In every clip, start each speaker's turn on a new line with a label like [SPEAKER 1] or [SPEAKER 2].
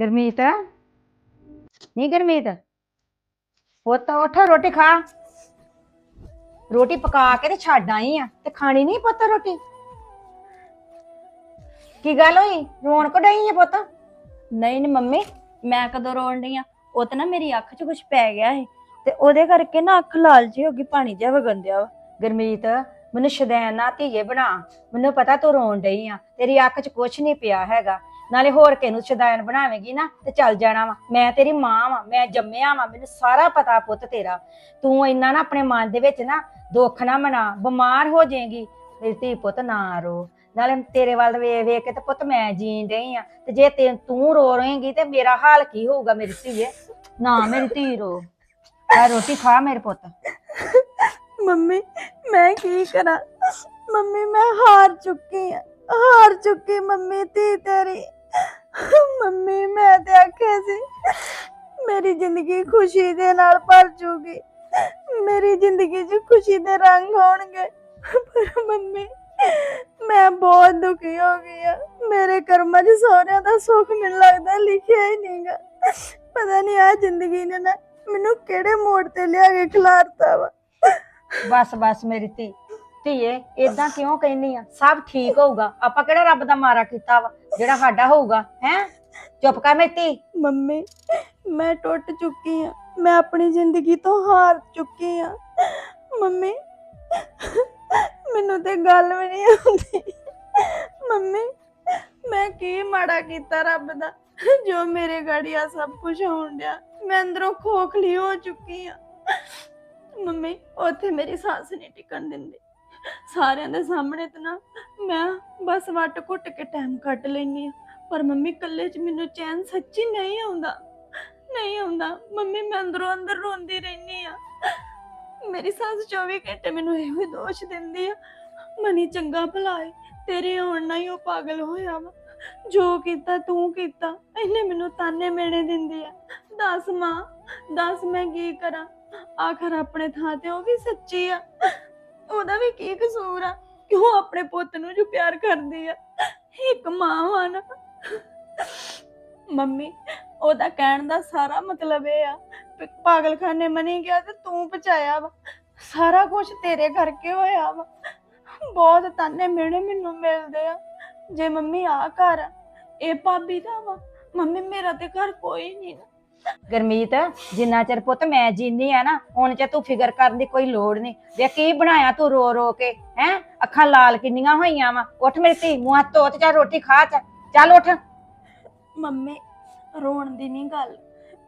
[SPEAKER 1] ਗਰਮੀਤ? ਨਹੀਂ ਗਰਮੀਤ? ਪੁੱਤ ਉੱਠ ਰੋਟੀ ਖਾ। ਰੋਟੀ ਪਕਾ ਕੇ ਤੇ ਛੱਡ ਆਈ ਆ। ਤੇ ਖਾਣੀ ਨਹੀਂ ਪੁੱਤ ਰੋਟੀ? ਕੀ ਗੱਲ ਹੋਈ? ਰੋਣ ਕੋ ਡਈ ਆ ਪੁੱਤ?
[SPEAKER 2] ਨਹੀਂ ਨਹੀਂ ਮੰਮੀ ਮੈਂ ਕਦੋਂ ਰੋਣ ਡਈ ਆ? ਉਹ ਤਾਂ ਨਾ ਮੇਰੀ ਅੱਖ 'ਚ ਕੁਝ ਪੈ ਗਿਆ ਸੀ। ਤੇ ਉਹਦੇ ਕਰਕੇ ਨਾ ਅੱਖ ਲਾਲ ਜੀ ਹੋ ਗਈ ਪਾਣੀ ਜਿਹਾ ਵਗਣ ਦਿਆ ਵਾ।
[SPEAKER 1] ਗਰਮੀਤ ਮੈਨੂੰ ਸ਼ਦੈਨ ਨਾ ਧੀਏ ਬਣਾ। ਮੈਨੂੰ ਪਤਾ ਤੂੰ ਰੋਣ ਡਈ ਆ। ਤੇਰੀ ਅੱਖ 'ਚ ਕੁਛ ਨਹੀਂ ਪਿਆ ਹੈਗਾ। ਨਾਲੇ ਹੋਰ ਕਿਹਨੂੰ ਸ਼ਦੈਨ ਬਣਾਵੇਂਗੀ ਨਾ ਤੇ ਚੱਲ ਜਾਣਾ ਵਾ। ਮੈਂ ਤੇਰੀ ਮਾਂ ਵਾ, ਮੈਂ ਜੰਮਿਆ ਵਾ, ਮੈਨੂੰ ਸਾਰਾ ਪਤਾ ਪੁੱਤ ਤੇਰਾ। ਤੂੰ ਇੰਨਾ ਨਾ ਆਪਣੇ ਮਨ ਦੇ ਵਿੱਚ ਨਾ ਦੁੱਖ ਨਾ ਮਨਾ, ਬਿਮਾਰ ਹੋ ਜਾਏਗੀ। ਮੇਰੀ ਧੀ ਪੁੱਤ ਨਾ ਰੋ। ਨਾਲੇ ਤੇਰੇ ਵੱਲ ਵੇਖ ਵੇਖ ਕੇ ਤੇ ਪੁੱਤ ਮੈਂ ਜੀਣ ਡਈ ਆ। ਤੇ ਜੇ ਤੇ ਤੂੰ ਰੋ ਰਹੇਂਗੀ ਤੇ ਮੇਰਾ ਹਾਲ ਕੀ ਹੋਊਗਾ ਮੇਰੀ ਧੀਏ? ਨਾ ਮੇਰੀ ਧੀ ਰੋ। ਆ ਰੋਟੀ ਖਾ ਮੇਰੇ ਪੁੱਤ।
[SPEAKER 2] ਮੰਮੀ, ਮੈਂ ਕੀ ਕਰਾਂ? ਮੰਮੀ, ਮੈਂ ਹਾਰ ਚੁੱਕੀ ਆ। ਹਾਰ ਚੁੱਕੀ ਮੰਮੀ, ਧੀ ਤੇਰੀ। ਮੰਮੀ, ਮੈਂ ਤੇ ਆਖਿਆ ਸੀ, ਮੇਰੀ ਜ਼ਿੰਦਗੀ ਖੁਸ਼ੀ ਦੇ ਨਾਲ ਭਰ ਜੂਗੀ। ਮੇਰੀ ਜ਼ਿੰਦਗੀ 'ਚ ਖੁਸ਼ੀ ਦੇ ਰੰਗ ਹੋਣਗੇ। ਪਰ ਮੰਮੀ, ਮੈਂ ਬਹੁਤ ਦੁਖੀ ਹੋ ਗਈ ਆ ਮੇਰੇ ਕਰਮਾਂ 'ਚ ਸਹੁਰਿਆਂ ਦਾ ਸੁੱਖ ਮੈਨੂੰ ਲੱਗਦਾ ਲਿਖਿਆ ਹੀ ਨਹੀਂਗਾ ਪਤਾ ਨਹੀਂ ਆ ਜ਼ਿੰਦਗੀ ਨੇ ਨਾ ਮੈਨੂੰ ਕਿਹੜੇ ਮੋੜ ਤੇ ਲਿਆ ਕੇ ਖਿਲਾਰਤਾ ਵਾ।
[SPEAKER 1] ਬਸ ਬਸ ਮੇਰੀ ਧੀ ਧੀਏ ਇਦਾਂ ਕਿਉਂ ਕਹਿੰਦੀ ਆ? ਸਭ ਠੀਕ ਹੋਊਗਾ। ਆਪਾਂ ਕਿਹੜਾ ਰੱਬ ਦਾ ਮਾਰਾ ਕੀਤਾ ਵਾ? ਜਿਹੜਾ ਸਾਡਾ ਹੋਊਗਾ, ਹੈ? ਚੁੱਪ ਕਰ ਮੇਰੀ
[SPEAKER 2] ਮੰਮੀ, ਮੈਂ ਟੁੱਟ ਚੁੱਕੀ ਆ। ਮੈਂ ਆਪਣੀ ਜ਼ਿੰਦਗੀ ਤੋਂ ਹਾਰ ਚੁੱਕੀ ਆ। ਮੰਮੀ, ਮੈਨੂੰ ਤੇ ਗੱਲ ਵੀ ਨਹੀਂ ਆਉਂਦੀ। ਮੰਮੀ, ਮੈਂ ਕੀ ਮਾੜਾ ਕੀਤਾ ਰੱਬ ਦਾ? ਜੋ ਮੇਰੇ ਗਾੜੀ ਸਭ ਕੁਝ ਹੋਣ ਡਿਆ। ਮੈਂ ਅੰਦਰੋਂ ਖੋਖਲੀ ਹੋ ਚੁੱਕੀ ਆ। ਮੰਮੀ, ਉੱਥੇ ਮੇਰੀ ਸੱਸ ਨਹੀਂ ਟਿਕਣ ਦਿੰਦੀ। ਸਾਰਿਆਂ ਦੇ ਸਾਹਮਣੇ ਤਾਂ ਨਾ ਮੈਂ ਬਸ ਵੱਟ ਘੁੱਟ ਕੇ ਟਾਈਮ ਕੱਢ ਲੈਨੀ ਆ ਪਰ ਮੰਮੀ ਇਕੱਲੇ 'ਚ ਮੈਨੂੰ ਚੈਨ ਸੱਚੀ ਨਹੀਂ ਆਉਂਦਾ। ਨਹੀਂ ਆਉਂਦਾ। ਮੰਮੀ, ਮੈਂ ਅੰਦਰੋਂ ਅੰਦਰ ਰੋਂਦੀ ਰਹਿਨੀ ਆ ਮੇਰੀ ਸੱਸ 24 ਘੰਟੇ ਮੈਨੂੰ ਇਹੋ ਹੀ ਦੋਸ਼ ਦਿੰਦੀ ਆ। ਮਨੀ ਚੰਗਾ ਭਲਾ ਏ। ਤੇਰੇ ਆਉਣ ਨਾਲ ਹੀ ਉਹ ਪਾਗਲ ਹੋਇਆ ਵਾ। ਜੋ ਕੀਤਾ, ਤੂੰ ਕੀਤਾ। ਇਹਨੇ ਮੈਨੂੰ ਤਾਨੇ ਮੇਣੇ ਦਿੰਦੀ ਆ। ਦੱਸ ਮਾਂ, ਦੱਸ ਮੈਂ ਕੀ ਕਰਾਂ? ਆਖਰ ਆਪਣੇ ਥਾਂ ਤੇ ਉਹ ਵੀ ਸੱਚੀ ਆ। ਉਹਦਾ ਵੀ ਕੀ ਕਸੂਰ ਆ ਕਿਉਂ ਆਪਣੇ ਪੁੱਤ ਨੂੰ ਜੋ ਪਿਆਰ ਕਰਦੀ ਆ, ਇੱਕ ਮਾਂ ਵਾ ਨਾ। ਮੰਮੀ, ਉਹਦਾ ਕਹਿਣ ਦਾ ਸਾਰਾ ਮਤਲਬ ਇਹ ਆ ਵੀ ਪਾਗਲਖਾਨੇ ਮਨੀ ਗਿਆ ਤੇ ਤੂੰ ਬਚਾਇਆ ਵਾ। ਸਾਰਾ ਕੁਝ ਤੇਰੇ ਕਰਕੇ ਹੋਇਆ ਵਾ। ਬਹੁਤ ਤਾਨੇ ਮਿਹਣੇ ਮੈਨੂੰ ਮਿਲਦੇ ਆ। ਜੇ ਮੰਮੀ ਆ ਘਰ ਇਹ ਭਾਬੀ ਦਾ ਵਾ, ਮੰਮੀ ਮੇਰਾ ਤੇ ਘਰ ਕੋਈ ਨਹੀਂ ਨਾ
[SPEAKER 1] ਗਰਮੀਤ, ਜਿੰਨਾ ਚਿਰ ਪੁੱਤ ਮੈਂ ਜੀਨੀ ਆ ਨਾ, ਹੁਣ ਚ ਤੂੰ ਫਿਕਰ ਕਰਨ ਦੀ ਕੋਈ ਲੋੜ ਨਹੀਂ। ਵੇ ਕੀ ਬਣਾਇਆ ਤੂੰ ਰੋ ਰੋ ਕੇ, ਹੈ? ਅੱਖਾਂ ਲਾਲ ਕਿੰਨੀਆਂ ਹੋਈਆਂ ਵਾ। ਉੱਠ ਮੇਰੀ ਧੀ, ਮੂੰਹ ਹੱਥ ਧੋ ਤੇ ਚੱਲ ਰੋਟੀ ਖਾ ਚ। ਚੱਲ ਉੱਠ।
[SPEAKER 2] ਮੰਮੀ, ਰੋਣ ਦੀ ਨਹੀਂ ਗੱਲ।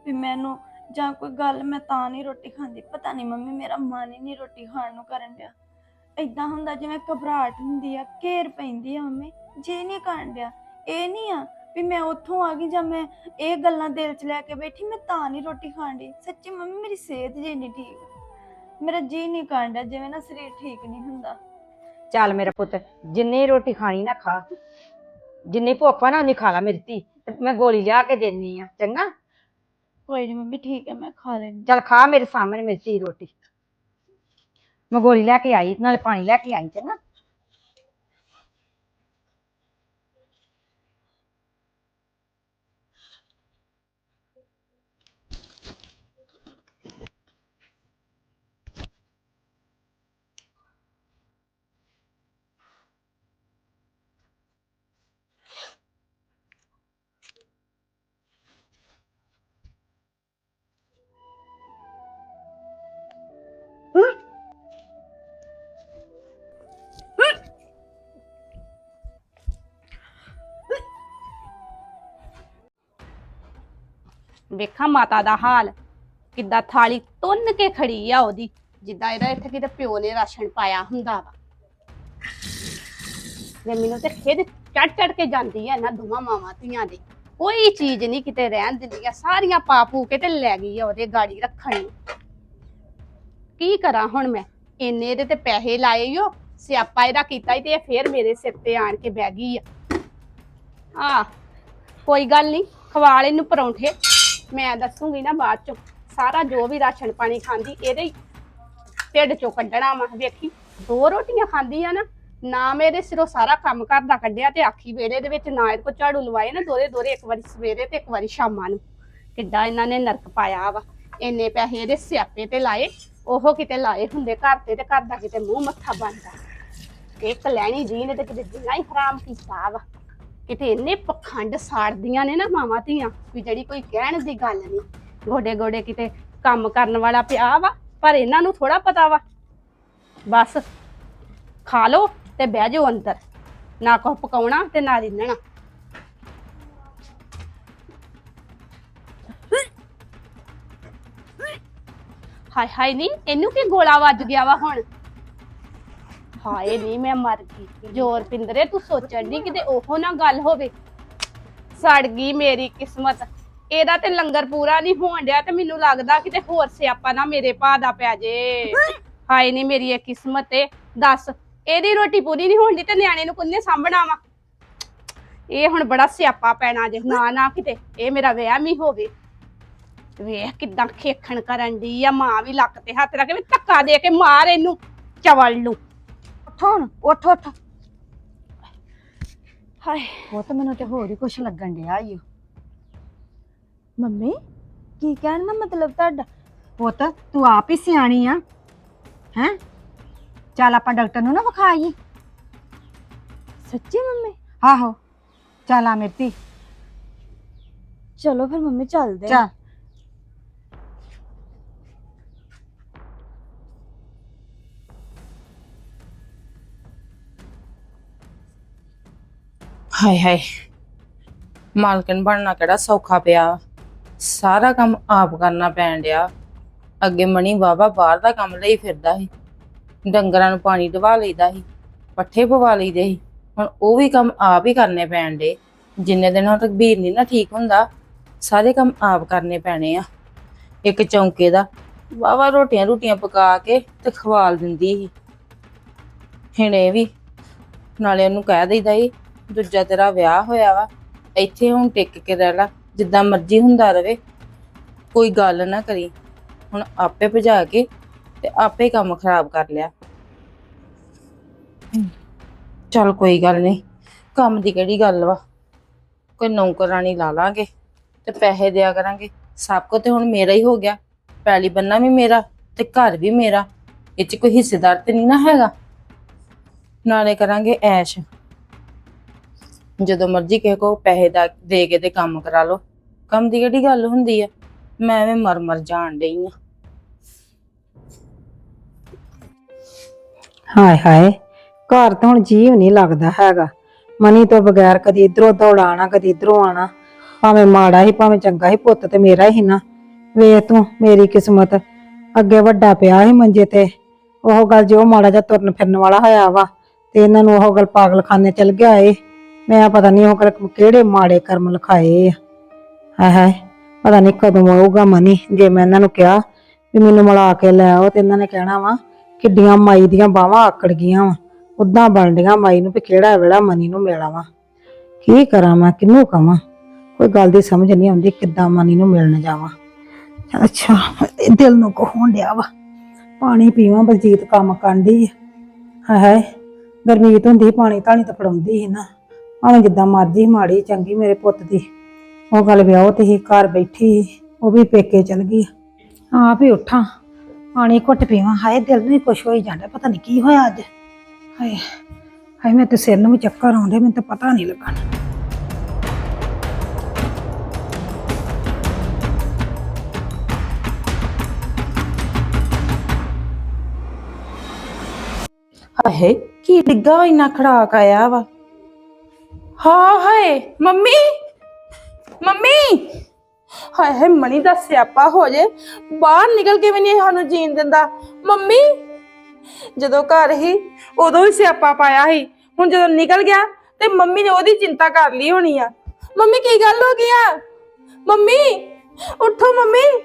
[SPEAKER 2] ਵੀ ਮੈਨੂੰ ਜਾਂ ਕੋਈ ਗੱਲ, ਮੈਂ ਤਾਂ ਨਹੀਂ ਰੋਟੀ ਖਾਂਦੀ। ਪਤਾ ਨਹੀਂ ਮੰਮੀ, ਮੇਰਾ ਮਨ ਹੀ ਨਹੀਂ ਰੋਟੀ ਖਾਣ ਨੂੰ ਕਰਨ ਡਿਆ। ਇਦਾਂ ਹੁੰਦਾ ਜਿਵੇਂ ਘਬਰਾਹਟ ਹੁੰਦੀ ਆ, ਘੇਰ ਪੈਂਦੀ ਆ ਮੰਮੀ। ਜੇ ਨਹੀਂ ਕਰਨ ਡਿਆ, ਇਹ ਨਹੀਂ ਆ ਵੀ ਮੈਂ ਉੱਥੋਂ ਆ ਗਈ ਜਾਂ ਮੈਂ ਇਹ ਗੱਲਾਂ ਦਿਲ 'ਚ ਲੈ ਕੇ ਬੈਠੀ ਮੈਂ ਤਾਂ ਨਹੀਂ ਰੋਟੀ ਖਾਣ ਡਈ। ਸੱਚੀ ਮੰਮੀ ਮੇਰੀ ਸਿਹਤ ਜੇ ਨਹੀਂ ਠੀਕ। ਮੇਰਾ ਜੀ ਨਹੀਂ ਡਿਆ ਜਿਵੇਂ ਨਾ ਸਰੀਰ ਠੀਕ ਨਹੀਂ ਹੁੰਦਾ।
[SPEAKER 1] ਚੱਲ ਮੇਰਾ ਪੁੱਤ ਜਿੰਨੀ ਰੋਟੀ ਖਾਣੀ ਨਾ ਖਾ। ਜਿੰਨੀ ਭੁੱਖ ਆ ਨਾ ਉਨੀ ਖਾ ਲਾ ਮੇਰੀ ਧੀ। ਤੇ ਮੈਂ ਗੋਲੀ ਲਿਆ ਕੇ ਦੇਣੀ ਆ ਚੰਗਾ?
[SPEAKER 2] ਕੋਈ ਨਹੀਂ ਮੰਮੀ ਠੀਕ ਹੈ ਮੈਂ ਖਾ ਲੈਂਦੀ।
[SPEAKER 1] ਚੱਲ ਖਾ ਮੇਰੇ ਸਾਹਮਣੇ ਮੇਰੀ ਧੀ ਰੋਟੀ। ਮੈਂ ਗੋਲੀ ਲੈ ਕੇ ਆਈ ਨਾਲੇ ਪਾਣੀ ਲੈ ਕੇ ਆਈ ਚੰਗਾ?
[SPEAKER 3] ਵੇਖਾਂ ਮਾਤਾ ਦਾ ਹਾਲ। ਕਿੱਦਾਂ ਥਾਲੀ ਤੁੰਨ ਕੇ ਖੜੀ ਆ ਉਹਦੀ, ਜਿੱਦਾਂ ਇਹਦਾ ਇੱਥੇ ਕਿਤੇ ਪਿਓ ਨੇ ਰਾਸ਼ਨ ਪਾਇਆ ਹੁੰਦਾ ਵਾ। ਨੇ ਮੈਨੂੰ ਤੇ ਖਿੱਦ ਚੜ ਚੜ ਕੇ ਜਾਂਦੀ ਆ ਇਹਨਾਂ ਦੋਵਾਂ ਮਾਵਾਂ ਧੀਆਂ ਦੀ। ਕੋਈ ਚੀਜ਼ ਨਹੀਂ ਕਿਤੇ ਰਹਿਣ ਦਿੰਦੀ ਆ, ਸਾਰੀਆਂ ਪਾ ਪੂ ਕੇ ਤੇ ਲੈ ਗਈ ਆ ਉਹਦੇ ਗਾੜੀ ਰੱਖਣ ਨੂੰ। ਕੀ ਕਰਾਂ ਹੁਣ ਮੈਂ? ਇੰਨੇ ਦੇ ਤੇ ਪੈਸੇ ਲਾਏ ਓ, ਸਿਆਪਾ ਇਹਦਾ ਕੀਤਾ ਹੀ ਤੇ ਇਹ ਫੇਰ ਮੇਰੇ ਸਿਰ ਤੇ ਆਣ ਕੇ ਬਹਿ ਗਈ ਆ। ਆ ਕੋਈ ਗੱਲ ਨਹੀਂ, ਖਵਾਲ ਇਹਨੂੰ ਪਰੌਂਠੇ। ਮੈਂ ਦੱਸੂਗੀ ਨਾ ਬਾਅਦ ਚ। ਸਾਰਾ ਜੋ ਵੀ ਰਾਸ਼ਨ ਪਾਣੀ ਖਾਂਦੀ, ਇਹਦੇ ਹੀ ਢਿੱਡ ਚੋਂ ਕੱਢਣਾ ਵਾ। ਵੇਖੀ, ਦੋ ਰੋਟੀਆਂ ਖਾਂਦੀ ਆ ਨਾ ਨਾ ਮੇਰੇ ਸਿਰੋਂ ਸਾਰਾ ਕੰਮ ਘਰ ਦਾ ਕੱਢਿਆ ਤੇ ਆਖੀ ਵੇੜੇ ਦੇ ਵਿੱਚ ਨਾ ਇਹਦੇ ਕੋ ਝਾੜੂ ਲਵਾਏ ਨਾ ਦੋਰੇ ਦੋਰੇ ਇੱਕ ਵਾਰੀ ਸਵੇਰੇ ਤੇ ਇੱਕ ਵਾਰੀ ਸ਼ਾਮਾਂ ਨੂੰ। ਕਿੱਡਾ ਇਹਨਾਂ ਨੇ ਨਰਕ ਪਾਇਆ ਵਾ। ਇੰਨੇ ਪੈਸੇ ਇਹਦੇ ਸਿਆਪੇ ਤੇ ਲਾਏ, ਉਹ ਕਿਤੇ ਲਾਏ ਹੁੰਦੇ ਘਰ ਤੇ ਤੇ ਘਰ ਦਾ ਕਿਤੇ ਮੂੰਹ ਮੱਥਾ ਬਣਦਾ ਇੱਕ ਲੈਣੀ ਜੀ ਨੇ ਤੇ ਕਿਤੇ ਜਿੰਨਾ ਹੀ ਹਰਾਮ ਕੀਤਾ ਵਾ। ਕਿਤੇ ਇੰਨੇ ਪਖੰਡ ਸਾੜਦੀਆਂ ਨੇ ਨਾ ਮਾਵਾਂ ਧੀਆਂ ਵੀ ਜਿਹੜੀ ਕੋਈ ਕਹਿਣ ਦੀ ਗੱਲ ਨਹੀਂ। ਗੋਡੇ ਗੋਡੇ ਕਿਤੇ ਕੰਮ ਕਰਨ ਵਾਲਾ ਪਿਆ ਵਾ, ਪਰ ਇਹਨਾਂ ਨੂੰ ਥੋੜਾ ਪਤਾ ਵਾ। ਬਸ, ਖਾ ਲਓ ਤੇ ਬਹਿ ਜਾਓ ਅੰਦਰ। ਨਾ ਕੁਛ ਪਕਾਉਣਾ ਤੇ ਨਾ ਰਿੰਨਣਾ। ਹਾਏ ਹਾਏ ਨਹੀਂ ਇਹਨੂੰ ਕੀ ਗੋਲਾ ਵੱਜ ਗਿਆ ਵਾ ਹੁਣ? ਹਾਏ ਨਹੀਂ ਮੈਂ ਮਰ ਗਈ। ਜੋਰ ਪਿੰਦਰੇ ਤੂੰ ਸੋਚਣ ਦੀ ਕਿਤੇ ਉਹੋ ਨਾ ਗੱਲ ਹੋਵੇ। ਸੜ ਗਈ ਮੇਰੀ ਕਿਸਮਤ। ਇਹਦਾ ਤੇ ਲੰਗਰ ਪੂਰਾ ਨਹੀਂ ਹੋਣ ਡਿਆ ਤੇ ਮੈਨੂੰ ਲੱਗਦਾ ਕਿਤੇ ਹੋਰ ਸਿਆਪਾ ਨਾ ਮੇਰੇ ਭਾ ਦਾ ਪੈ ਜੇ। ਹਾਏ ਨਹੀਂ ਮੇਰੀ ਇਹ ਕਿਸਮਤ ਏ। ਦੱਸ, ਇਹਦੀ ਰੋਟੀ ਪੂਰੀ ਨਹੀਂ ਹੋਣ ਦੀ ਤੇ ਨਿਆਣੇ ਨੂੰ ਕਿੰਨੇ ਸਾਂਭਣਾ ਵਾ? ਇਹ ਹੁਣ ਬੜਾ ਸਿਆਪਾ ਪੈਣਾ ਜੇ, ਨਾ ਨਾ ਕਿਤੇ ਇਹ ਮੇਰਾ ਵਿਆਹ ਵੀ ਹੋਵੇ। ਵੇਖ ਕਿਦਾਂ ਖੇਖਣ ਕਰਨ ਦੀ ਆ, ਮਾਂ ਵੀ ਲੱਕ ਤੇ ਹੱਥ ਰੱਖ ਕੇ ਵੀ ਧੱਕਾ ਦੇ ਕੇ ਮਾਰ ਇਹਨੂੰ, ਚਵਲ ਨੂੰ।
[SPEAKER 4] ਉੱਠ ਹੁਣ ਉੱਠ ਉੱਠ।
[SPEAKER 3] ਹਾਏ।
[SPEAKER 4] ਉਹ ਤਾਂ ਮੈਨੂੰ ਤੇ ਹੋਰ ਹੀ ਕੁਛ ਲੱਗਣ ਡਿਆ ਈ ਓ।
[SPEAKER 2] ਮੰਮੀ ਕੀ ਕਹਿਣ ਦਾ ਮਤਲਬ ਤੁਹਾਡਾ?
[SPEAKER 4] ਪੁੱਤ ਤੂੰ ਆਪ ਹੀ ਸਿਆਣੀ ਆ ਹੈ? ਚੱਲ ਆਪਾਂ ਡਾਕਟਰ ਨੂੰ ਨਾ ਵਿਖਾਈਏ।
[SPEAKER 2] ਸੱਚੀ ਮੰਮੀ?
[SPEAKER 4] ਆਹੋ ਚੱਲ ਆ ਮਿਰਤੀ।
[SPEAKER 2] ਚਲੋ ਫਿਰ ਮੰਮੀ ਚੱਲਦੇ ਆ।
[SPEAKER 4] ਚੱਲ।
[SPEAKER 5] ਹਾਏ ਹਾਏ। ਮਾਲਕਨ ਬਣਨਾ ਕਿਹੜਾ ਸੌਖਾ ਪਿਆ। ਸਾਰਾ ਕੰਮ ਆਪ ਕਰਨਾ ਪੈਣ ਡਿਆ। ਅੱਗੇ ਮਣੀ ਬਾਬਾ ਬਾਹਰ ਦਾ ਕੰਮ ਲਈ ਫਿਰਦਾ ਸੀ। ਡੰਗਰਾਂ ਨੂੰ ਪਾਣੀ ਦਵਾ ਲਈਦਾ ਸੀ, ਪੱਠੇ ਪਵਾ ਲਈਦੇ ਸੀ। ਹੁਣ ਉਹ ਵੀ ਕੰਮ ਆਪ ਹੀ ਕਰਨੇ ਪੈਣ ਡੇ ਜਿੰਨੇ ਦਿਨ ਹੁਣ ਤਕਬੀਰ ਨਹੀਂ ਨਾ ਠੀਕ ਹੁੰਦਾ, ਸਾਰੇ ਕੰਮ ਆਪ ਕਰਨੇ ਪੈਣੇ ਆ। ਇੱਕ ਚੌਂਕੇ ਦਾ ਵਾਵਾ ਰੋਟੀਆਂ ਰੋਟੀਆਂ ਪਕਾ ਕੇ ਤੇ ਖਵਾਲ ਦਿੰਦੀ ਸੀ। ਹੁਣ ਵੀ ਨਾਲੇ ਉਹਨੂੰ ਕਹਿ ਦਈਦਾ ਸੀ ਦੂਜਾ ਤੇਰਾ ਵਿਆਹ ਹੋਇਆ ਵਾ, ਇੱਥੇ ਹੁਣ ਟਿਕ ਕੇ ਰਹਿ ਲਾ, ਜਿੱਦਾਂ ਮਰਜ਼ੀ ਹੁੰਦਾ ਰਵੇ। ਕੋਈ ਗੱਲ ਨਾ ਕਰੀ, ਹੁਣ ਆਪੇ ਭਜਾ ਕੇ ਤੇ ਆਪੇ ਕੰਮ ਖਰਾਬ ਕਰ ਲਿਆ। ਚਲ ਕੋਈ ਗੱਲ ਨਹੀਂ, ਕੰਮ ਦੀ ਕਿਹੜੀ ਗੱਲ ਵਾ? ਕੋਈ ਨੌਕਰਾਨੀ ਲਾ ਲਾਂਗੇ ਤੇ ਪੈਸੇ ਦਿਆ ਕਰਾਂਗੇ। ਸਭ ਕੁਝ ਤੇ ਹੁਣ ਮੇਰਾ ਹੀ ਹੋ ਗਿਆ, ਪੈਲੀ ਬੰਨਾ ਵੀ ਮੇਰਾ ਤੇ ਘਰ ਵੀ ਮੇਰਾ, ਇਹ ਚ ਕੋਈ ਹਿੱਸੇਦਾਰ ਤੇ ਨਹੀਂ ਨਾ ਹੈਗਾ। ਨਾਲੇ ਕਰਾਂਗੇ ਐਸ਼। ਜਦੋਂ ਮਰਜ਼ੀ ਕਿਸੇ ਕੋ ਪੈਸੇ ਦਾ ਦੇ ਕੇ ਤੇ ਕੰਮ ਕਰਾ ਲਓ। ਕੰਮ ਦੀ ਕਿਹੜੀ ਗੱਲ ਹੁੰਦੀ ਆ? ਮੈਂ ਐਵੇਂ ਮਰ ਮਰ ਜਾਣ ਡਈ ਆ।
[SPEAKER 1] ਹਾਏ ਹਾਏ, ਘਰ ਤਾਂ ਹੁਣ ਜੀਵ ਨਹੀਂ ਲੱਗਦਾ ਹੈਗਾ। ਮਨੀ ਤੋਂ ਬਗੈਰ ਕਦੀ ਇਧਰੋਂ ਦੌੜਾਣਾ ਕਦੀ ਇਧਰੋਂ ਆਣਾ ਭਾਵੇਂ ਮਾੜਾ ਹੀ, ਭਾਵੇਂ ਚੰਗਾ ਹੀ ਪੁੱਤ ਤੇ ਮੇਰਾ ਹੀ ਨਾ। ਵੇਖ ਤੂੰ, ਮੇਰੀ ਕਿਸਮਤ। ਅੱਗੇ ਵੱਡਾ ਪਿਆ ਸੀ ਮੰਜੇ ਤੇ। ਉਹ ਗੱਲ ਜੋ ਮਾੜਾ ਜਿਹਾ ਤੁਰਨ ਫਿਰਨ ਵਾਲਾ ਹੋਇਆ ਵਾ, ਤੇ ਇਹਨਾਂ ਨੂੰ ਉਹ ਗੱਲ ਪਾਗਲਖਾਨੇ ਚਲ ਗਿਆ ਏ। ਮੈਂ ਪਤਾ ਨਹੀਂ ਉਹ ਗੱਲ ਕਿਹੜੇ ਮਾੜੇ ਕਰਮ ਲਿਖਾਏ ਆ। ਹਾਏ ਹਾਏ, ਪਤਾ ਨਹੀਂ ਕਦੋਂ ਆਊਗਾ ਮਨੀ, ਜੇ ਮੈਂ ਇਹਨਾਂ ਨੂੰ ਕਿਹਾ ਵੀ ਮੈਨੂੰ ਮਿਲਾ ਕੇ ਲੈ ਆਓ ਤੇ ਇਹਨਾਂ ਨੇ ਕਹਿਣਾ ਵਾ, ਕਿੱਡੀਆਂ ਮਾਈ ਦੀਆਂ ਬਾਹਾਂ ਆਕੜ ਗਈਆਂ ਵਾ ਉਦਾਂ ਬਣਦੀਆਂ ਮਾਈ ਨੂੰ ਵੀ ਕਿਹੜਾ ਵੇਲਾ ਮਨੀ ਨੂੰ ਮਿਲਾਵਾਂ ਕੀ ਕਰਾਂ ਮੈਂ, ਕਿਹਨੂੰ ਕਵਾਂ? ਕੋਈ ਗੱਲ ਦੀ ਸਮਝ ਨਹੀਂ ਆਉਂਦੀ ਕਿੱਦਾਂ ਮਨੀ ਨੂੰ ਮਿਲਣ ਜਾਵਾਂ। ਅੱਛਾ ਇਹ ਦਿਲ ਨੂੰ ਕੋ ਹੋਣ ਡਿਆ ਵਾ। ਪਾਣੀ ਪੀਵਾਂ, ਬਲਜੀਤ ਕੰਮ ਕਰਦੀ ਹਾਏ ਹਾਏ, ਗਰਮੀਤ ਹੁੰਦੀ ਪਾਣੀ ਧਾਣੀ ਤਾਂ ਫੜਾਉਂਦੀ ਸੀ ਨਾ। ਭਾਵੇਂ ਜਿੱਦਾਂ ਮਰਜ਼ੀ ਮਾੜੀ ਚੰਗੀ ਮੇਰੇ ਪੁੱਤ ਦੀ। ਉਹ ਗੱਲ ਵਿਆਹ ਤੇ ਹੀ ਘਰ ਬੈਠੀ ਸੀ, ਉਹ ਵੀ ਪੇਕੇ ਚਲ ਗਈ ਆਪ ਹੀ ਉੱਠਾਂ ਪਾਣੀ ਘੁੱਟ ਪੀਵਾਂ। ਹਾਏ ਦਿਲ ਨੂੰ ਹੀ ਕੁਛ ਹੋਈ ਜਾਂਦਾ ਪਤਾ ਨਹੀਂ ਕੀ ਹੋਇਆ ਅੱਜ। ਹਾਏ ਹਾਏ ਮੈਂ ਤੇ ਸਿਰ ਨੂੰ ਵੀ ਚੱਕਰ ਆਉਂਦੇ ਮੈਨੂੰ ਤਾਂ ਪਤਾ ਨਹੀਂ ਲੱਗਾ।
[SPEAKER 5] ਹਾਏ ਕੀ ਡਿੱਗਾ ਵਾ ਇੰਨਾ ਖੜਾਕ ਆਇਆ ਵਾ? ਹਾਂ, ਹਾਏ, ਮੰਮੀ ਮੰਮੀ। ਹਾਏ ਹਾਏ ਮਣੀ ਦਾ ਸਿਆਪਾ ਹੋ ਜੇ। ਬਾਹਰ ਨਿਕਲ ਕੇ ਵੀ ਨਹੀਂ ਸਾਨੂੰ ਜੀਣ ਦਿੰਦਾ। ਮੰਮੀ, ਜਦੋਂ ਘਰ ਹੀ ਉਦੋਂ ਵੀ ਸਿਆਪਾ ਪਾਇਆ ਸੀ। ਹੁਣ ਜਦੋਂ ਨਿਕਲ ਗਿਆ ਤੇ ਮੰਮੀ ਨੇ ਉਹਦੀ ਚਿੰਤਾ ਕਰ ਲਈ ਹੋਣੀ ਆ। ਮੰਮੀ, ਕੀ ਗੱਲ ਹੋ ਗਈ ਆ? ਮੰਮੀ, ਉੱਠੋ ਮੰਮੀ।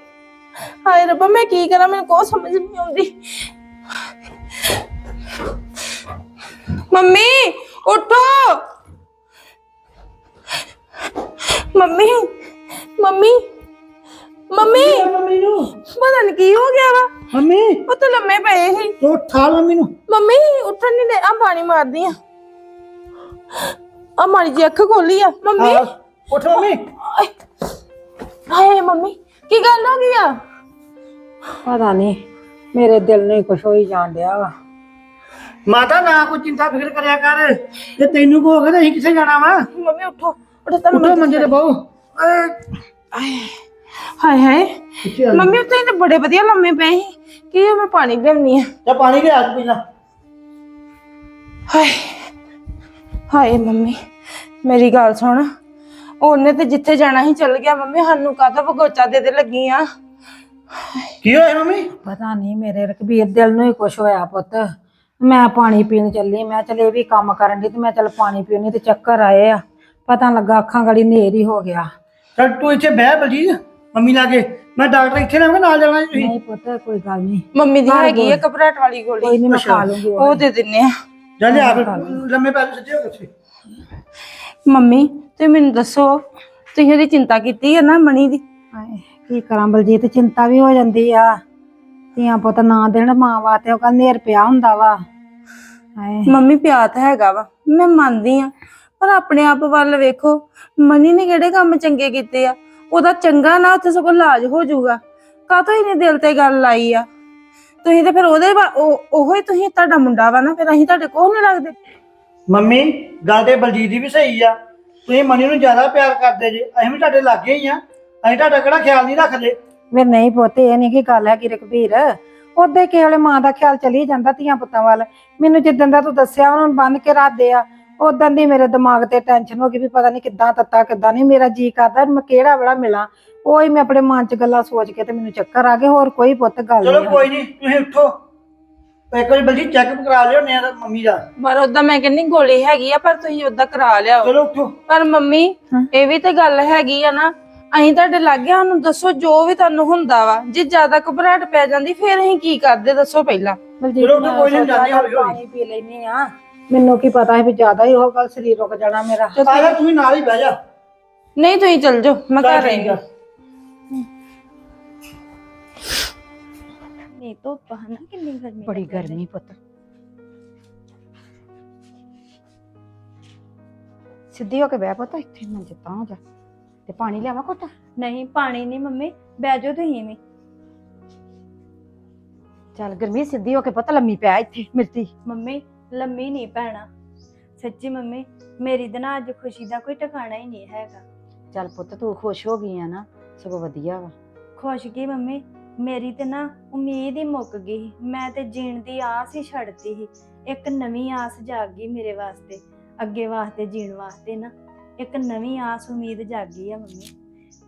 [SPEAKER 5] ਹਾਏ ਰੱਬਾ, ਮੈਂ ਕੀ ਕਰਾਂ? ਮੈਨੂੰ ਕੋਈ ਸਮਝ ਨਹੀਂ ਆਉਂਦੀ। ਮੰਮੀ, ਉੱਠੋ। Mummy mummy mummy.
[SPEAKER 1] ਮੰਮੀ ਨੂੰ?
[SPEAKER 5] ਪਤਾ ਨਹੀਂ ਕੀ ਹੋ ਗਿਆ ਵਾ।
[SPEAKER 6] ਮੰਮੀ।
[SPEAKER 5] ਉਹ ਤਾਂ ਲੰਮੇ ਪਏ ਸੀ।
[SPEAKER 6] ਤੂੰ ਠਾਲ ਮੰਮੀ ਨੂੰ।
[SPEAKER 5] ਮੰਮੀ ਉੱਠਣ ਨਹੀਂ ਦੇ ਆ ਪਾਣੀ ਮਾਰਦੀ ਆ। ਆ ਮਾੜੀ ਜੀ ਅੱਖ ਖੋਲੀ ਆ। ਮੰਮੀ।
[SPEAKER 6] ਹਾਂ, ਉੱਠ ਮੰਮੀ।
[SPEAKER 5] ਹਾਏ ਮੰਮੀ ਕੀ ਗੱਲ ਹੋ ਗਈ ਆ?
[SPEAKER 1] ਪਤਾ ਨਹੀਂ ਮੇਰੇ ਦਿਲ ਨੂੰ ਹੀ ਕੁਛ ਹੋਈ ਜਾਣ ਡਿਆ ਵਾ।
[SPEAKER 6] ਮਾਤਾ ਨਾ ਕੋਈ ਚਿੰਤਾ ਫਿਕਰ ਕਰਿਆ ਕਰ। ਜੇ ਤੈਨੂੰ ਕੋ ਹੋ ਗਿਆ ਤਾਂ ਅਸੀਂ ਕਿੱਥੇ ਜਾਣਾ ਵਾ?
[SPEAKER 5] ਮੰਮੀ ਉੱਠੋ। ਉੱਠੋ ਤਾਂ
[SPEAKER 6] ਉੱਠੋ ਮੰਜੇ ਤੇ ਬਹੁ।
[SPEAKER 5] ਹਾਏ ਹਾਏ।
[SPEAKER 6] ਕਿੱਥੇ ਆ ਗਈ?
[SPEAKER 5] ਮੰਮੀ ਉੱਥੇ ਤਾਂ ਬੜੇ ਵਧੀਆ ਲੰਮੇ ਪਏ ਸੀ। ਕੀ ਆ, ਮੈਂ ਪਾਣੀ ਲਿਆਉਣੀ ਆ।
[SPEAKER 6] ਜਾ ਪਾਣੀ ਲਿਆ ਤੂੰ ਪਹਿਲਾਂ
[SPEAKER 5] ਹਾਏ ਹਾਏ ਮੰਮੀ ਮੇਰੀ ਗੱਲ ਸੁਣ। ਉਹਨੇ ਤੇ ਜਿੱਥੇ ਜਾਣਾ ਸੀ ਚੱਲ ਗਿਆ। ਮੰਮੀ ਸਾਨੂੰ ਕਾਹਦਾ ਭਗੋਚਾ ਦੇ ਦੇ ਲੱਗੀ ਆ
[SPEAKER 6] ਕੀ ਹੋਇਆ ਮੰਮੀ?
[SPEAKER 1] ਪਤਾ ਨਹੀਂ ਮੇਰੇ ਰਕਬੀਰ ਦਿਲ ਨੂੰ ਹੀ ਕੁਛ ਹੋਇਆ ਪੁੱਤ। ਮੈਂ ਪਾਣੀ ਪੀਣ ਚੱਲੀ ਮੈਂ ਚਲ ਇਹ ਵੀ ਕੰਮ ਕਰਨ ਦੀ ਤੇ ਮੈਂ ਚਲ ਪਾਣੀ ਪੀਣੀ ਤੇ ਚੱਕਰ ਆਏ ਆ। ਪਤਾ ਲੱਗਾ ਅੱਖਾਂ ਗੜੀ ਨੇਰ ਹੀ ਹੋ ਗਿਆ।
[SPEAKER 6] ਚੱਲ ਤੂੰ ਇੱਥੇ ਬਹਿ ਬਲਜੀਤ ਮੰਮੀ ਲਾਗੇ ਮੈਂ ਡਾਕਟਰ ਇੱਥੇ ਨਾ ਨਾਲ ਜਾਣਾ ਜੀ ਤੁਸੀਂ।
[SPEAKER 1] ਨਹੀਂ ਪੁੱਤ ਕੋਈ ਗੱਲ ਨਹੀਂ।
[SPEAKER 5] ਮੰਮੀ ਦੀ ਹੈਗੀ ਆ ਘਬਰਾਹਟ ਵਾਲੀ
[SPEAKER 1] ਕੋਈ
[SPEAKER 5] ਗੋਲੀ
[SPEAKER 1] ਨਹੀਂ ਮੈਂ ਖਾ ਲੂੰਗੀ ਉਹ।
[SPEAKER 5] ਉਹ ਦੇ ਦਿੰਨੇ ਆ।
[SPEAKER 6] ਜਾ ਲਿਆ ਫਿਰ ਲੰਮੇ ਪੈ ਸੱਜੇ ਹੋ ਕਿੱਥੇ
[SPEAKER 5] ਮੰਮੀ ਤੇ ਮੈਨੂੰ ਦੱਸੋ ਤੁਸੀਂ ਉਹਦੀ ਚਿੰਤਾ ਕੀਤੀ ਹੈ ਨਾ ਮਣੀ ਦੀ?
[SPEAKER 1] ਹਾਏ, ਕੀ ਕਰਾਂ ਬਲਜੀਤ ਚਿੰਤਾ ਵੀ ਹੋ ਜਾਂਦੀ ਆ। ਧੀਆਂ ਪੁੱਤ ਨਾ ਦੇਣ ਮਾਂ ਵਾਸਤੇ ਉਹ ਕਹਿੰਦੇ ਨੇਰ ਪਿਆ ਹੁੰਦਾ ਵਾ। ਹਾਏ।
[SPEAKER 5] ਮੰਮੀ ਪਿਆਰ ਤਾਂ ਹੈਗਾ ਵਾ। ਮੈਂ ਮੰਨਦੀ ਆ। ਪਰ ਆਪਣੇ ਆਪ ਵੱਲ ਵੇਖੋ ਮਨੀ ਨੇ ਕਿਹੜੇ ਕੰਮ ਚੰਗੇ ਕੀਤੇ ਆ? ਉਹਦਾ ਚੰਗਾ ਨਾ ਉੱਥੇ ਸਗੋਂ ਇਲਾਜ ਹੋ ਜਾਊਗਾ। ਕਾਹਤੋਂ ਇਹਨੇ ਦਿਲ ਤੇ ਗੱਲ ਲਾਈ ਆ? ਤੁਸੀਂ ਤੇ ਫਿਰ ਉਹਦੇ ਵਾ- ਉਹ ਉਹੋ ਹੀ ਤੁਸੀਂ ਤੁਹਾਡਾ ਮੁੰਡਾ ਵਾ ਨਾ ਫਿਰ ਅਸੀਂ ਤੁਹਾਡੇ ਕੋਲ ਨਹੀਂ ਲੱਗਦੇ।
[SPEAKER 6] ਮੰਮੀ ਗੱਲ ਤੇ ਬਲਜੀਤ ਦੀ ਵੀ ਸਹੀ ਆ। ਤੁਸੀਂ ਮਨੀ ਨੂੰ ਜ਼ਿਆਦਾ ਪਿਆਰ ਕਰਦੇ ਜੇ ਅਸੀਂ ਵੀ ਤੁਹਾਡੇ ਲਾਗੇ ਹੀ ਆ। ਅਸੀਂ ਤੁਹਾਡਾ ਕਿਹੜਾ ਖਿਆਲ ਨਹੀਂ ਰੱਖਦੇ।
[SPEAKER 1] ਵੇ ਨਹੀਂ ਪੁੱਤ ਇਹ ਨਹੀਂ ਕੀ ਗੱਲ ਹੈ ਕਿ ਰਕਬੀਰ ਉਹਦੇ ਕੇਵਲੇ ਮਾਂ ਦਾ ਖਿਆਲ ਚਲੀ ਜਾਂਦਾ ਧੀਆਂ ਪੁੱਤਾਂ ਵੱਲ? ਮੈਨੂੰ ਜਿੱਦਣ ਦਾ ਤੂੰ ਦੱਸਿਆ ਉਹਨਾਂ ਨੂੰ ਬੰਨ ਕੇ ਰੱਖਦੇ ਆ ਉਦੋਂ ਦੀ ਮੇਰੇ ਦਿਮਾਗ ਤੇ ਟੈਨਸ਼ਨ ਹੋ ਗਈ ਵੀ ਪਤਾ ਨਹੀਂ ਕਿੱਦਾਂ ਤੱਤਾ ਕਿੱਦਾਂ ਨਹੀਂ। ਮੇਰਾ ਜੀ ਕਰਦਾ ਮੈਂ ਕਿਹੜਾ ਵੇਲਾ ਮਿਲਾਂ। ਉਹੀ ਮੈਂ ਆਪਣੇ ਮਨ 'ਚ ਗੱਲਾਂ ਸੋਚ ਕੇ ਤੇ ਮੈਨੂੰ ਚੱਕਰ ਆ ਗਏ ਹੋਰ ਕੋਈ ਪੁੱਤ ਗੱਲ
[SPEAKER 6] ਚਲੋ
[SPEAKER 1] ਨਹੀਂ
[SPEAKER 6] ਕੋਈ ਨਹੀਂ ਤੁਸੀਂ ਉੱਠੋ। ਇੱਕ ਵਾਰੀ ਬਲਜੀਤ ਚੈੱਕਅਪ ਕਰਾ ਲਿਓ ਨਿਆ ਦਾ ਮੰਮੀ ਦਾ।
[SPEAKER 5] ਪਰ ਉਦਾਂ ਮੈਂ ਕਹਿੰਨੀ ਗੋਲੀ ਹੈਗੀ ਆ ਪਰ ਤੁਸੀਂ ਉਦਾਂ ਕਰਾ ਲਿਆਓ।
[SPEAKER 6] ਚਲੋ ਉੱਠੋ।
[SPEAKER 5] ਪਰ ਮੰਮੀ ਇਹ ਵੀ ਤੇ ਗੱਲ ਹੈਗੀ ਆ ਨਾ ਅਸੀਂ ਤੁਹਾਡੇ ਲਾਗੇ ਸਾਨੂੰ ਦੱਸੋ ਜੋ ਵੀ ਤੁਹਾਨੂੰ ਹੁੰਦਾ ਵਾ। ਜੇ ਜ਼ਿਆਦਾ ਘਬਰਾਹਟ ਪੈ ਜਾਂਦੀ ਫਿਰ ਅਸੀਂ ਕੀ ਕਰਦੇ? ਦੱਸੋ ਪਹਿਲਾਂ।
[SPEAKER 1] ਬਲਜੀਤ
[SPEAKER 6] ਚਲੋ ਕੋਈ ਨੀ,
[SPEAKER 1] ਸੋਚਿਆ
[SPEAKER 6] ਜਾਂਦੇ ਹੌਲੀ ਹੌਲੀ।
[SPEAKER 1] ਪਾਣੀ ਪੀ ਲੈਣੀ ਆ। ਮੈਨੂੰ ਕੀ ਪਤਾ ਹੈ ਵੀ ਜ਼ਿਆਦਾ ਹੀ ਉਹ ਗੱਲ ਸਰੀਰ ਰੁਕ ਜਾਣਾ ਮੇਰਾ।
[SPEAKER 6] ਆ ਜਾ ਤੁਸੀਂ ਨਾਲ ਹੀ ਬਹਿ ਜਾ।
[SPEAKER 5] ਨਹੀਂ ਤੁਸੀਂ ਚੱਲ ਜਾਓ ਮੈਂ
[SPEAKER 6] ਚੱਲ
[SPEAKER 5] ਘਰ
[SPEAKER 6] ਠੀਕ
[SPEAKER 5] ਰਹੀ
[SPEAKER 6] ਆ।
[SPEAKER 2] ਨਹੀਂ ਧੁੱਪ ਹਨਾ ਕਿੰਨੀ ਗਰਮੀ
[SPEAKER 1] ਬੜੀ
[SPEAKER 2] ਲੱਗਣ ਡਈ।
[SPEAKER 1] ਗਰਮੀ ਪੁੱਤ। ਸਿੱਧੀ ਹੋ ਕੇ ਬਹਿ ਪੁੱਤ ਇੱਥੇ ਮੰਜੇ ਤਾਂ ਹੋ ਜਾ। ਤੇ ਪਾਣੀ ਲਿਆਵਾ ਘੁੱਟ?
[SPEAKER 2] ਨਹੀਂ ਪਾਣੀ ਨਹੀਂ ਮੰਮੀ ਬਹਿ ਜਾਓ ਤੁਸੀਂ ਵੀ।
[SPEAKER 1] ਚੱਲ ਗਰਮੀ ਸਿੱਧੀ ਹੋ ਕੇ ਪੁੱਤ ਲੰਮੀ ਪਿਆ ਇੱਥੇ ਮਿਰਤੀ।
[SPEAKER 2] ਮੰਮੀ ਲੰਮੀ ਨਹੀਂ ਪੈਣਾ ਸੱਚੀ ਮੰਮੀ ਮੇਰੀ ਤਾਂ ਨਾ ਅੱਜ ਖੁਸ਼ੀ ਦਾ ਕੋਈ ਟਿਕਾਣਾ ਹੀ ਨਹੀਂ ਹੈਗਾ।
[SPEAKER 1] ਚੱਲ ਪੁੱਤ ਤੂੰ ਖੁਸ਼ ਹੋ ਗਈ ਆ ਨਾ ਸਗੋਂ ਵਧੀਆ ਵਾ।
[SPEAKER 2] ਖੁਸ਼ ਕੀ ਮੰਮੀ ਮੇਰੀ ਤੇ ਨਾ ਉਮੀਦ ਹੀ ਮੁੱਕ ਗਈ ਸੀ। ਮੈਂ ਤੇ ਜੀਣ ਦੀ ਆਸ ਹੀ ਛੱਡਤੀ ਸੀ। ਇੱਕ ਨਵੀਂ ਆਸ ਜਾਗ ਗਈ ਮੇਰੇ ਵਾਸਤੇ ਅੱਗੇ ਵਾਸਤੇ ਜੀਣ ਵਾਸਤੇ ਨਾ। ਇੱਕ ਨਵੀਂ ਆਸ ਉਮੀਦ ਜਾਗੀ ਆ ਮੰਮੀ।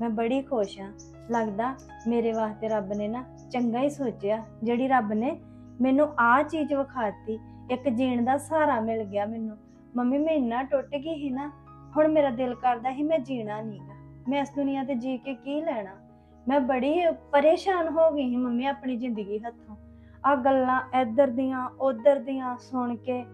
[SPEAKER 2] ਮੈਂ ਬੜੀ ਖੁਸ਼ ਹਾਂ ਲੱਗਦਾ ਮੇਰੇ ਵਾਸਤੇ ਰੱਬ ਨੇ ਨਾ ਚੰਗਾ ਹੀ ਸੋਚਿਆ ਜਿਹੜੀ ਰੱਬ ਨੇ ਮੈਨੂੰ ਆਹ ਚੀਜ਼ ਵਿਖਾਤੀ। ਇੱਕ ਜੀਣ ਦਾ ਸਹਾਰਾ ਮਿਲ ਗਿਆ ਮੈਨੂੰ। ਮੰਮੀ, ਮੈਂ ਇੰਨਾ ਟੁੱਟ ਗਈ ਸੀ ਨਾ, ਹੁਣ ਮੇਰਾ ਦਿਲ ਕਰਦਾ ਸੀ ਮੈਂ ਜੀਣਾ ਨਹੀਂਗਾ ਮੈਂ ਇਸ ਦੁਨੀਆ ਤੇ ਜੀ ਕੇ ਕੀ ਲੈਣਾ? ਮੈਂ ਬੜੀ ਪਰੇਸ਼ਾਨ ਹੋ ਗਈ ਸੀ ਮੰਮੀ ਆਪਣੀ ਜ਼ਿੰਦਗੀ ਹੱਥੋਂ। ਆ ਗੱਲਾਂ ਇੱਧਰ ਦੀਆਂ, ਉੱਧਰ ਦੀਆਂ ਸੁਣ ਕੇ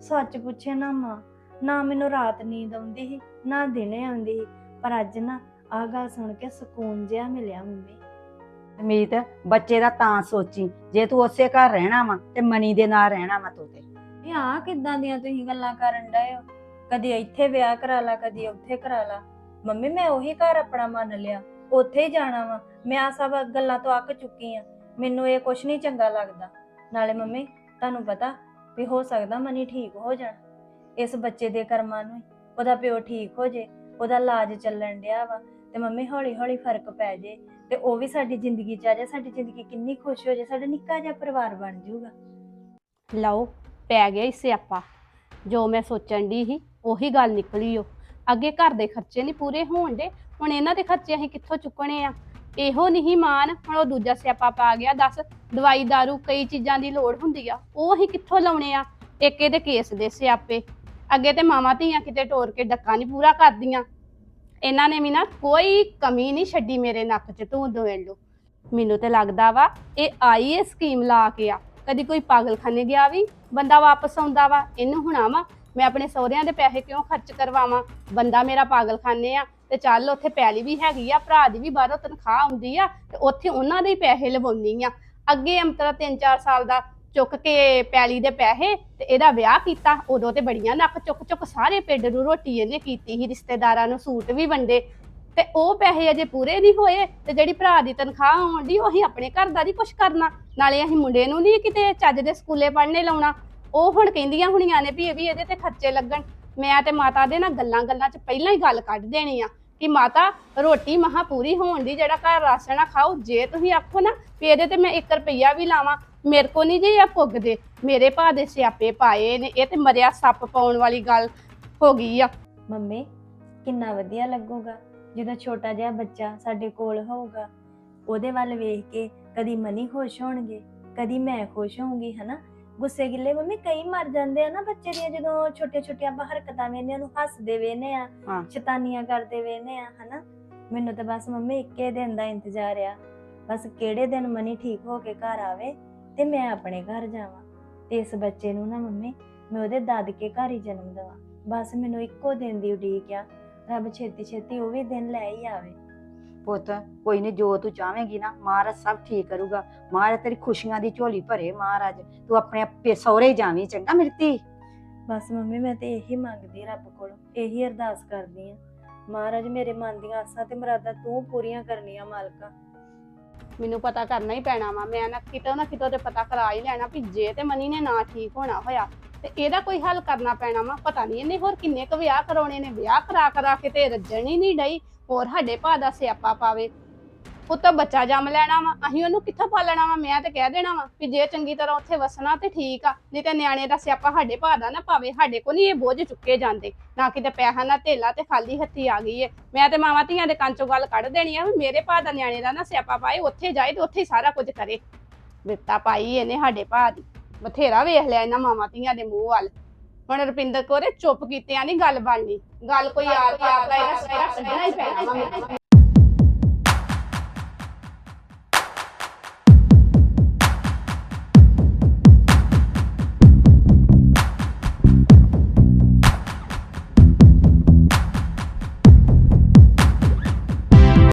[SPEAKER 2] ਸੱਚ ਪੁੱਛੇ ਨਾ ਮਾਂ, ਨਾ ਮੈਨੂੰ ਰਾਤ ਨੀਂਦ ਆਉਂਦੀ ਸੀ, ਨਾ ਦਿਨੇ ਆਉਂਦੀ ਸੀ। ਪਰ ਅੱਜ ਨਾ ਆ ਗੱਲ ਸੁਣ ਕੇ ਸਕੂਨ ਜਿਹਾ ਮਿਲਿਆ ਮੰਮੀ।
[SPEAKER 4] ਮੀਤ, ਬੱਚੇ ਦਾ ਤਾਂ ਸੋਚੀ। ਜੇ ਤੂੰ ਉਸੇ ਘਰ ਰਹਿਣਾ ਵਾ, ਤੇ ਮਨੀ ਦੇ ਨਾਲ ਰਹਿਣਾ ਵਾ ਤੂੰ ਤੇ।
[SPEAKER 2] ਇਹ ਆ ਕਿੱਦਾਂ ਦੀਆਂ ਤੁਸੀਂ ਗੱਲਾਂ ਕਰਨ ਡਏ ਹੋ? ਕਦੀ ਇੱਥੇ ਵਿਆਹ ਕਰਾ ਲਾ, ਕਦੀ ਉੱਥੇ ਕਰਾ ਲਾ। ਮੰਮੀ, ਮੈਂ ਉਹੀ ਘਰ ਆਪਣਾ ਮੰਨ ਲਿਆ। ਉੱਥੇ ਹੀ ਜਾਣਾ ਵਾ। ਮੈਂ ਆ ਸਭ ਗੱਲਾਂ ਤੋਂ ਅੱਕ ਚੁੱਕੀ ਆ। ਮੈਨੂੰ ਇਹ ਕੁਛ ਨਹੀਂ ਚੰਗਾ ਲੱਗਦਾ। ਨਾਲੇ ਮੰਮੀ, ਤੁਹਾਨੂੰ ਪਤਾ ਵੀ ਹੋ ਸਕਦਾ ਮਨੀ ਠੀਕ ਹੋ ਜਾਣ। ਇਸ ਬੱਚੇ ਦੇ ਕਰਮਾਂ ਨੂੰ ਹੀ। ਉਹਦਾ ਪਿਓ ਠੀਕ ਹੋ ਜੇ। ਉਹਦਾ ਇਲਾਜ ਚੱਲਣ ਡਿਆ ਵਾ। ਤੇ ਮੰਮੀ ਹੌਲੀ ਹੌਲੀ ਫ਼ਰਕ ਪੈ ਜੇ। ਤੇ ਉਹ ਵੀ ਸਾਡੀ ਜ਼ਿੰਦਗੀ ਚ ਆ ਜਾਏ ਸਾਡੀ ਜ਼ਿੰਦਗੀ ਕਿੰਨੀ ਖੁਸ਼ ਹੋ ਜਾਏ ਸਾਡਾ ਨਿੱਕਾ ਜਿਹਾ ਪਰਿਵਾਰ ਬਣ ਜਾਊਗਾ।
[SPEAKER 3] ਲਓ, ਪੈ ਗਿਆ ਹੀ ਸਿਆਪਾ। ਜੋ ਮੈਂ ਸੋਚਣ ਦੀ ਸੀ, ਉਹੀ ਗੱਲ ਨਿਕਲੀ ਓ। ਅੱਗੇ ਘਰ ਦੇ ਖਰਚੇ ਨਹੀਂ ਪੂਰੇ ਹੋਣ ਦੇ ਹੁਣ ਇਹਨਾਂ ਦੇ ਖਰਚੇ ਅਸੀਂ ਕਿੱਥੋਂ ਚੁੱਕਣੇ ਆ? ਇਹੋ ਨਹੀਂ ਮਾਨ ਹੁਣ ਉਹ ਦੂਜਾ ਸਿਆਪਾ ਪਾ ਗਿਆ, ਦੱਸ ਦਵਾਈ, ਦਾਰੂ, ਕਈ ਚੀਜ਼ਾਂ ਦੀ ਲੋੜ ਹੁੰਦੀ ਆ। ਉਹ ਅਸੀਂ ਕਿੱਥੋਂ ਲਾਉਣੇ ਆ? ਇੱਕ ਇਹਦੇ ਕੇਸ ਦੇ ਸਿਆਪੇ। ਅੱਗੇ ਤੇ ਮਾਵਾਂ ਧੀਆਂ ਕਿਤੇ ਟੋਰ ਕੇ ਡੱਕਾ ਨਹੀਂ ਪੂਰਾ ਕਰਦੀਆਂ। ਇਹਨਾਂ ਨੇ ਵੀ ਨਾ ਕੋਈ ਕਮੀ ਨਹੀਂ ਛੱਡੀ ਮੇਰੇ ਨੱਕ 'ਚ ਤੂੰ ਦੋਵੇਲੋ ਮੈਨੂੰ ਤੇ ਲੱਗਦਾ ਵਾ ਇਹ ਆਈ ਇਹ ਸਕੀਮ ਲਾ ਕੇ ਆ। ਕਦੀ ਕੋਈ ਪਾਗਲਖਾਨੇ ਗਿਆ ਵੀ, ਬੰਦਾ ਵਾਪਸ ਆਉਂਦਾ ਵਾ, ਇਹਨੂੰ ਹੁਣਾ ਵਾ, ਮੈਂ ਆਪਣੇ ਸਹੁਰਿਆਂ ਦੇ ਪੈਸੇ ਕਿਉਂ ਖਰਚ ਕਰਵਾਵਾਂ? ਬੰਦਾ ਮੇਰਾ ਪਾਗਲਖਾਨੇ ਆ ਤੇ ਚੱਲ ਉੱਥੇ ਪੈਲੀ ਵੀ ਹੈਗੀ ਆ, ਭਰਾ ਦੀ ਵੀ ਬਾਹਰੋਂ ਤਨਖਾਹ ਆਉਂਦੀ ਆ ਤੇ ਉੱਥੇ ਉਹਨਾਂ ਦੇ ਹੀ ਪੈਸੇ ਲਵਾਉਣੀ ਆ। ਅੱਗੇ ਅੰਤਰਾ 3-4 ਸਾਲ ਦਾ ਚੁੱਕ ਕੇ ਪੈਲੀ ਦੇ ਪੈਸੇ ਤੇ ਇਹਦਾ ਵਿਆਹ ਕੀਤਾ, ਉਦੋਂ ਤੇ ਬੜੀਆਂ ਨੱਕ ਚੁੱਕ ਚੁੱਕ ਸਾਰੇ ਪਿੰਡ ਨੂੰ ਰੋਟੀ ਇਹਨੇ ਕੀਤੀ ਸੀ, ਰਿਸ਼ਤੇਦਾਰਾਂ ਨੂੰ ਸੂਟ ਵੀ ਵੰਡੇ। ਤੇ ਉਹ ਪੈਸੇ ਅਜੇ ਪੂਰੇ ਨਹੀਂ ਹੋਏ ਤੇ ਜਿਹੜੀ ਭਰਾ ਦੀ ਤਨਖਾਹ ਆਉਂਦੀ ਉਹ ਅਸੀਂ ਆਪਣੇ ਘਰ ਦਾ ਨਹੀਂ ਕੁਛ ਕਰਨਾ। ਨਾਲੇ ਅਸੀਂ ਮੁੰਡੇ ਨੂੰ ਨਹੀਂ ਕਿਤੇ ਚੱਜ ਦੇ ਸਕੂਲੇ ਪੜ੍ਹਨੇ ਲਾਉਣਾ। ਉਹ ਹੁਣ ਕਹਿੰਦੀਆਂ ਹੁਣੀਆਂ ਨੇ ਵੀ ਇਹ ਵੀ ਇਹਦੇ ਤੇ ਖਰਚੇ ਲੱਗਣ। ਮੈਂ ਤੇ ਮਾਤਾ ਦੇ ਨਾਲ ਗੱਲਾਂ ਗੱਲਾਂ 'ਚ ਪਹਿਲਾਂ ਹੀ ਗੱਲ ਕੱਢ ਦੇਣੀ ਆ ਕਿ ਮਾਤਾ, ਰੋਟੀ ਮਹਾ ਪੂਰੀ ਹੋਣ ਦੀ ਜਿਹੜਾ ਘਰ ਰਾਸ਼ਨ ਆ ਖਾਓ, ਜੇ ਤੁਸੀਂ ਆਖੋ ਨਾ ਵੀ ਇਹਦੇ ਤੇ ਮੈਂ 1 ਰੁਪਈਆ ਵੀ ਲਾਵਾਂ। ਮੇਰੇ ਕੋ ਨਹੀਂ ਜੇ ਇਹ ਪੁੱਗਦੇ। ਮੇਰੇ ਭਾ ਦੇ ਸਿਆਪੇ ਪਾਏ ਨੇ ਇਹ ਤੇ ਮਰਿਆ ਸੱਪ ਪਾਉਣ ਵਾਲੀ ਗੱਲ ਹੋ ਗਈ ਆ।
[SPEAKER 2] ਮੰਮੀ ਕਿੰਨਾ ਵਧੀਆ ਲੱਗੂਗਾ ਜਦੋਂ ਛੋਟਾ ਜਿਹਾ ਬੱਚਾ ਸਾਡੇ ਕੋਲ ਹੋਊਗਾ। ਉਹਦੇ ਵੱਲ ਵੇਖ ਕੇ ਕਦੀ ਮਨੀ ਖੁਸ਼ ਹੋਣਗੇ ਕਦੀ ਮੈਂ ਖੁਸ਼ ਹੋਊਂਗੀ ਹਨਾ? ਗੁੱਸੇ ਗਿੱਲੇ ਮੰਮੀ ਕਈ ਮਰ ਜਾਂਦੇ ਆ ਨਾ ਬੱਚੇ ਦੀਆਂ ਜਦੋਂ ਛੋਟੇ ਛੋਟੇ ਆਪਾਂ ਹਰਕਤਾਂ ਵੇਨੇ ਉਹਨੂੰ ਹੱਸਦੇ ਵੇਨੇ ਆ
[SPEAKER 4] ਹਾਂ।
[SPEAKER 2] ਸ਼ੈਤਾਨੀਆਂ ਕਰਦੇ ਵੇਨੇ ਆ ਹਨਾ? ਮੈਨੂੰ ਤਾਂ ਬਸ ਮੰਮੀ ਇੱਕੇ ਦਿਨ ਦਾ ਇੰਤਜ਼ਾਰ ਆ। ਬਸ ਕਿਹੜੇ ਦਿਨ ਮਨੀ ਠੀਕ ਹੋ ਕੇ ਘਰ ਆਵੇ ਤੇ ਮੈਂ ਆਪਣੇ ਘਰ ਜਾਵਾਂ। ਤੇ ਇਸ ਬੱਚੇ ਨੂੰ ਨਾ ਮੰਮੀ ਮੈਂ ਉਹਦੇ ਦਾਦਕੇ ਘਰ ਹੀ ਜਨਮ ਦੇਵਾਂ। ਬਸ ਮੈਨੂੰ ਇੱਕੋ ਦਿਨ ਦੀ ਉਡੀਕ ਆ। ਰੱਬ ਛੇਤੀ ਛੇਤੀ ਉਹ ਵੀ ਦਿਨ ਲੈ ਹੀ ਆਵੇ।
[SPEAKER 4] ਪੁੱਤ ਕੋਈ ਨਹੀਂ ਜੋ ਤੂੰ ਚਾਹਵੇਂਗੀ ਨਾ ਮਹਾਰਾਜ ਸਭ ਠੀਕ ਕਰੂਗਾ। ਮਹਾਰਾਜ ਤੇਰੀ ਖੁਸ਼ੀਆਂ ਦੀ ਝੋਲੀ ਭਰੇ ਮਹਾਰਾਜ। ਤੂੰ ਆਪਣੇ ਆਪੇ ਸਹੁਰੇ ਜਾਵੀਂ ਚੰਗਾ ਮੇਰੀ ਧੀ।
[SPEAKER 2] ਬਸ ਮੰਮੀ ਮੈਂ ਤੇ ਇਹੀ ਮੰਗਦੀ ਰੱਬ ਕੋਲੋਂ ਇਹੀ ਅਰਦਾਸ ਕਰਦੀ ਆ। ਮਹਾਰਾਜ ਮੇਰੇ ਮਨ ਦੀਆਂ ਆਸਾਂ ਤੇ ਮੁਰਾਦਾਂ ਤੂੰ ਪੂਰੀਆਂ ਕਰਨੀਆਂ ਮਾਲਕਾ।
[SPEAKER 3] ਮੈਨੂੰ ਪਤਾ ਕਰਨਾ ਹੀ ਪੈਣਾ ਵਾ। ਮੈਂ ਨਾ ਕਿਤੋਂ ਨਾ ਕਿਤੋਂ ਤੇ ਪਤਾ ਕਰਾ ਹੀ ਲੈਣਾ ਵੀ ਜੇ ਤੇ ਮਨੀ ਨੇ ਨਾ ਠੀਕ ਹੋਣਾ ਹੋਇਆ ਤੇ ਇਹਦਾ ਕੋਈ ਹੱਲ ਕਰਨਾ ਪੈਣਾ ਵਾ। ਪਤਾ ਨਹੀਂ ਇਹਨੇ ਹੋਰ ਕਿੰਨੇ ਕੁ ਵਿਆਹ ਕਰਾਉਣੇ ਨੇ। ਵਿਆਹ ਕਰਾ ਕਰਾ ਕੇ ਤੇ ਰੱਜਣ ਹੀ ਨਹੀਂ ਡਈ। ਹੋਰ ਸਾਡੇ ਭਾ ਦਾ ਸਿਆਪਾ ਪਾਵੇ। ਪੁੱਤ ਬੱਚਾ ਜੰਮ ਲੈਣਾ ਵਾ, ਅਸੀਂ ਉਹਨੂੰ ਕਿੱਥੋਂ ਪਾਲਣਾ ਵਾ? ਮੈਂ ਤੇ ਕਹਿ ਦੇਣਾ ਵਾ ਵੀ ਜੇ ਚੰਗੀ ਤਰ੍ਹਾਂ ਉੱਥੇ ਵਸਣਾ ਤੇ ਠੀਕ ਆ, ਨਹੀਂ ਤੇ ਨਿਆਣੇ ਦਾ ਸਿਆਪਾ ਸਾਡੇ ਭਾ ਦਾ ਨਾ ਪਾਵੇ ਸਾਡੇ ਕੋ ਨਹੀਂ ਇਹ ਬੋਝ ਚੁੱਕੇ ਜਾਂਦੇ। ਨਾ ਕਿਤੇ ਪੈਸਾ, ਨਾ ਧੇਲਾ ਤੇ ਖਾਲੀ ਹੱਥੀ ਆ ਗਈ ਏ। ਮੈਂ ਤੇ ਮਾਵਾਂ ਧੀਆਂ ਦੇ ਕੰਨ ਚੋਂ ਗੱਲ ਕੱਢ ਦੇਣੀ ਆ ਵੀ ਮੇਰੇ ਭਾ ਦਾ ਨਿਆਣੇ ਦਾ ਨਾ ਸਿਆਪਾ ਪਾਏ, ਉੱਥੇ ਜਾਏ ਤੇ ਉੱਥੇ ਹੀ ਸਾਰਾ ਕੁਝ ਕਰੇ। ਬਿਰਤਾ ਪਾਈ ਇਹਨੇ ਸਾਡੇ ਭਾ ਦੀ। ਬਥੇਰਾ ਵੇਖ ਲਿਆ ਇਹਨਾਂ ਮਾਵਾਂ ਧੀਆਂ ਦੇ ਮੂੰਹ ਵੱਲ। ਹੁਣ ਰੁਪਿੰਦਰ ਕੋਰੇ ਚੁੱਪ ਕੀਤਿਆਂ ਨਹੀਂ ਗੱਲ ਬਣਨੀ। ਗੱਲ ਕੋਈ ਆ ਕੇ ਆਪਦਾ ਇਹਦਾ ਸਿਰਾ ਕੱਢਣਾ ਹੀ ਪੈਣਾ